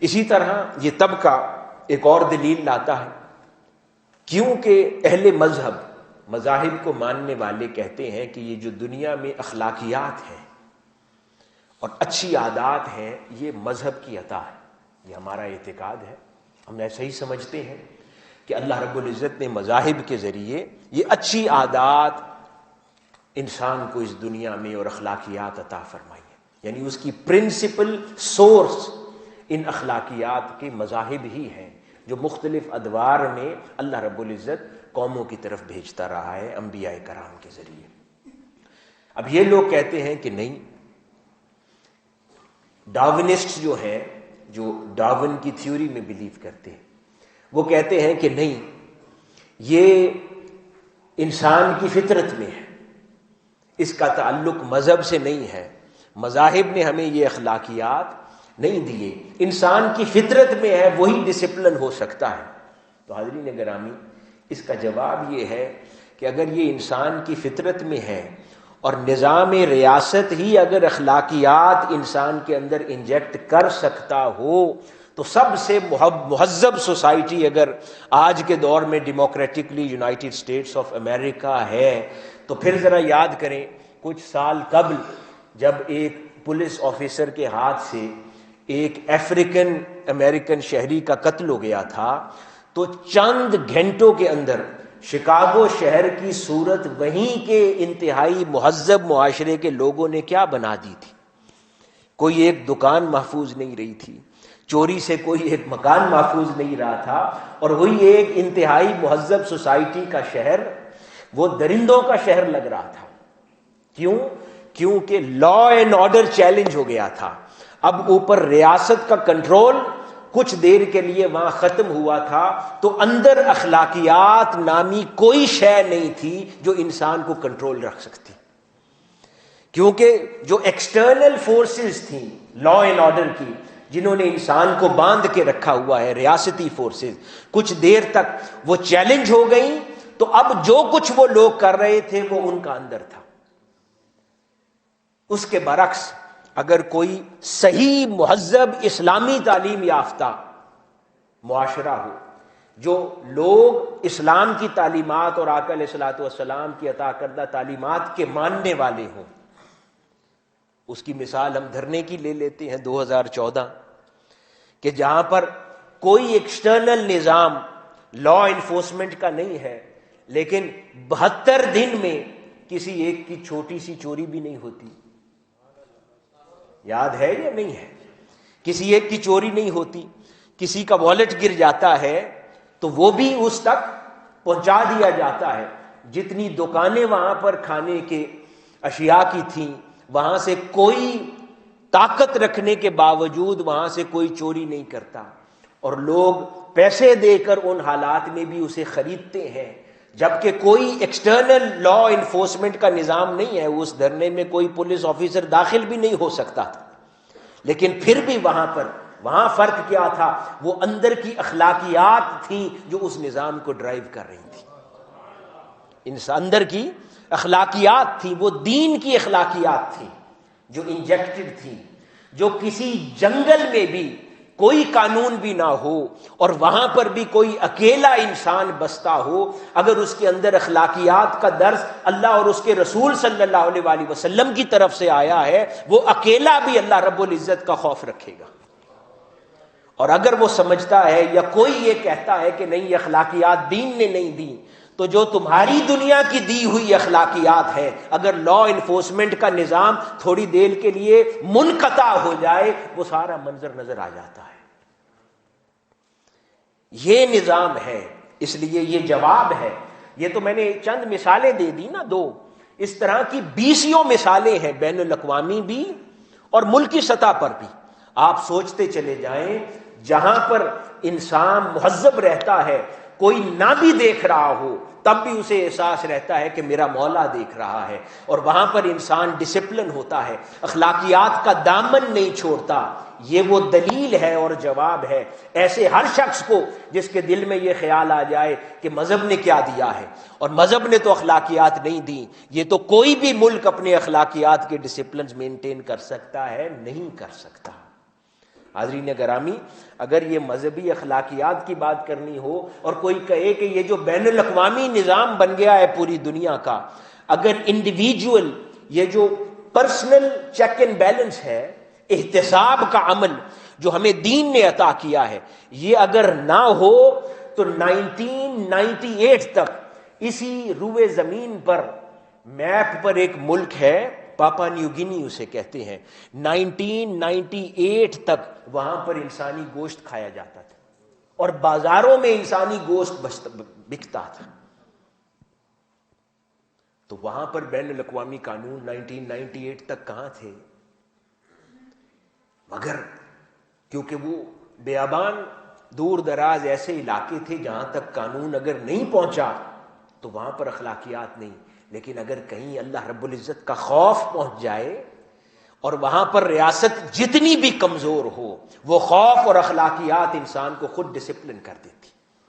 اسی طرح یہ طبقہ ایک اور دلیل لاتا ہے۔ کیونکہ اہل مذہب مذاہب کو ماننے والے کہتے ہیں کہ یہ جو دنیا میں اخلاقیات ہیں اور اچھی عادات ہیں، یہ مذہب کی عطا ہے۔ یہ ہمارا اعتقاد ہے۔ ہم ایسا ہی سمجھتے ہیں کہ اللہ رب العزت نے مذاہب کے ذریعے یہ اچھی عادات انسان کو اس دنیا میں اور اخلاقیات عطا فرمائی ہے یعنی اس کی پرنسپل سورس ان اخلاقیات کے مذاہب ہی ہیں جو مختلف ادوار میں اللہ رب العزت قوموں کی طرف بھیجتا رہا ہے انبیاء کرام کے ذریعے۔ اب یہ لوگ کہتے ہیں کہ نہیں ڈاونسٹ جو ہیں، جو ڈاون کی تھیوری میں بلیو کرتے ہیں، وہ کہتے ہیں کہ نہیں، یہ انسان کی فطرت میں ہے، اس کا تعلق مذہب سے نہیں ہے۔ مذاہب نے ہمیں یہ اخلاقیات نہیں دیے۔ انسان کی فطرت میں ہے، وہی ڈسپلن ہو سکتا ہے۔ تو حاضرین گرامی اس کا جواب یہ ہے کہ اگر یہ انسان کی فطرت میں ہے اور نظام ریاست ہی اگر اخلاقیات انسان کے اندر انجیکٹ کر سکتا ہو، تو سب سے مہذب سوسائٹی اگر آج کے دور میں democratically United States of America ہے، تو پھر ذرا یاد کریں، کچھ سال قبل جب ایک پولیس آفیسر کے ہاتھ سے ایک افریقن امریکن شہری کا قتل ہو گیا تھا، تو چند گھنٹوں کے اندر شکاگو شہر کی صورت وہیں کے انتہائی مہذب معاشرے کے لوگوں نے کیا بنا دی تھی؟ کوئی ایک دکان محفوظ نہیں رہی تھی، چوری سے کوئی ایک مکان محفوظ نہیں رہا تھا، اور وہی ایک انتہائی مہذب سوسائٹی کا شہر، وہ درندوں کا شہر لگ رہا تھا۔ کیوں؟ کیونکہ لا اینڈ آرڈر چیلنج ہو گیا تھا۔ اب اوپر ریاست کا کنٹرول کچھ دیر کے لیے وہاں ختم ہوا تھا، تو اندر اخلاقیات نامی کوئی شے نہیں تھی جو انسان کو کنٹرول رکھ سکتی۔ کیونکہ جو ایکسٹرنل فورسز تھیں لا اینڈ آرڈر کی، جنہوں نے انسان کو باندھ کے رکھا ہوا ہے، ریاستی فورسز کچھ دیر تک وہ چیلنج ہو گئی تو اب جو کچھ وہ لوگ کر رہے تھے وہ ان کا اندر تھا۔ اس کے برعکس اگر کوئی صحیح مہذب اسلامی تعلیم یافتہ معاشرہ ہو، جو لوگ اسلام کی تعلیمات اور آکل اصلاۃ والسلام کی عطا کردہ تعلیمات کے ماننے والے ہوں، اس کی مثال ہم دھرنے کی لے لیتے ہیں دو ہزار چودہ، کہ جہاں پر کوئی ایکسٹرنل نظام لا انفورسمنٹ کا نہیں ہے، لیکن بہتر دن میں کسی ایک کی چھوٹی سی چوری بھی نہیں ہوتی۔ یاد ہے یا نہیں ہے؟ کسی ایک کی چوری نہیں ہوتی، کسی کا والٹ گر جاتا ہے تو وہ بھی اس تک پہنچا دیا جاتا ہے۔ جتنی دکانیں وہاں پر کھانے کے اشیاء کی تھیں، وہاں سے کوئی طاقت رکھنے کے باوجود وہاں سے کوئی چوری نہیں کرتا۔ اور لوگ پیسے دے کر ان حالات میں بھی اسے خریدتے ہیں۔ جبکہ کوئی ایکسٹرنل لا انفورسمنٹ کا نظام نہیں ہے، اس دھرنے میں کوئی پولیس آفیسر داخل بھی نہیں ہو سکتا۔ تھا لیکن پھر بھی وہاں پر، وہاں فرق کیا تھا؟ وہ اندر کی اخلاقیات تھی جو اس نظام کو ڈرائیو کر رہی تھی۔ اندر کی اخلاقیات تھی، وہ دین کی اخلاقیات تھی جو انجیکٹڈ تھی، جو کسی جنگل میں بھی کوئی قانون بھی نہ ہو اور وہاں پر بھی کوئی اکیلا انسان بستا ہو، اگر اس کے اندر اخلاقیات کا درس اللہ اور اس کے رسول صلی اللہ علیہ وآلہ وسلم کی طرف سے آیا ہے، وہ اکیلا بھی اللہ رب العزت کا خوف رکھے گا۔ اور اگر وہ سمجھتا ہے یا کوئی یہ کہتا ہے کہ نہیں اخلاقیات دین نے نہیں دی تو جو تمہاری دنیا کی دی ہوئی اخلاقیات ہے اگر لا انفورسمنٹ کا نظام تھوڑی دیر کے لیے منقطع ہو جائے، وہ سارا منظر نظر آ جاتا ہے۔ یہ نظام ہے، اس لیے یہ جواب ہے۔ یہ تو میں نے چند مثالیں دے دی نا، دو۔ اس طرح کی بیسوں مثالیں ہیں، بین الاقوامی بھی اور ملکی سطح پر بھی۔ آپ سوچتے چلے جائیں، جہاں پر انسان مہذب رہتا ہے کوئی نہ بھی دیکھ رہا ہو، تب بھی اسے احساس رہتا ہے کہ میرا مولا دیکھ رہا ہے۔ اور وہاں پر انسان ڈسپلن ہوتا ہے۔ اخلاقیات کا دامن نہیں چھوڑتا۔ یہ وہ دلیل ہے اور جواب ہے۔ ایسے ہر شخص کو جس کے دل میں یہ خیال آ جائے کہ مذہب نے کیا دیا ہے۔ اور مذہب نے تو اخلاقیات نہیں دی یہ تو کوئی بھی ملک اپنے اخلاقیات کے ڈسپلنز مینٹین کر سکتا ہے، نہیں کر سکتا۔ حاضرین گرامی، اگر یہ مذہبی اخلاقیات کی بات کرنی ہو اور کوئی کہے کہ یہ جو بین الاقوامی نظام بن گیا ہے پوری دنیا کا، اگر انڈیویجول یہ جو پرسنل چیک اینڈ بیلنس ہے، احتساب کا عمل جو ہمیں دین نے عطا کیا ہے، یہ اگر نہ ہو تو نائنٹین نائنٹی ایٹ تک اسی روئے زمین پر میپ پر ایک ملک ہے۔ پاپا نیو اسے کہتے ہیں۔ نائنٹین نائنٹی ایٹ تک وہاں پر انسانی گوشت کھایا جاتا تھا۔ اور بازاروں میں انسانی گوشت بکتا تھا۔ تو وہاں پر بین الاقوامی قانون نائنٹین نائنٹی ایٹ تک کہاں تھے؟ مگر کیونکہ وہ بیابان دور دراز ایسے علاقے تھے جہاں تک قانون اگر نہیں پہنچا، تو وہاں پر اخلاقیات نہیں۔ لیکن اگر کہیں اللہ رب العزت کا خوف پہنچ جائے اور وہاں پر ریاست جتنی بھی کمزور ہو، وہ خوف اور اخلاقیات انسان کو خود ڈسپلن کر دیتی۔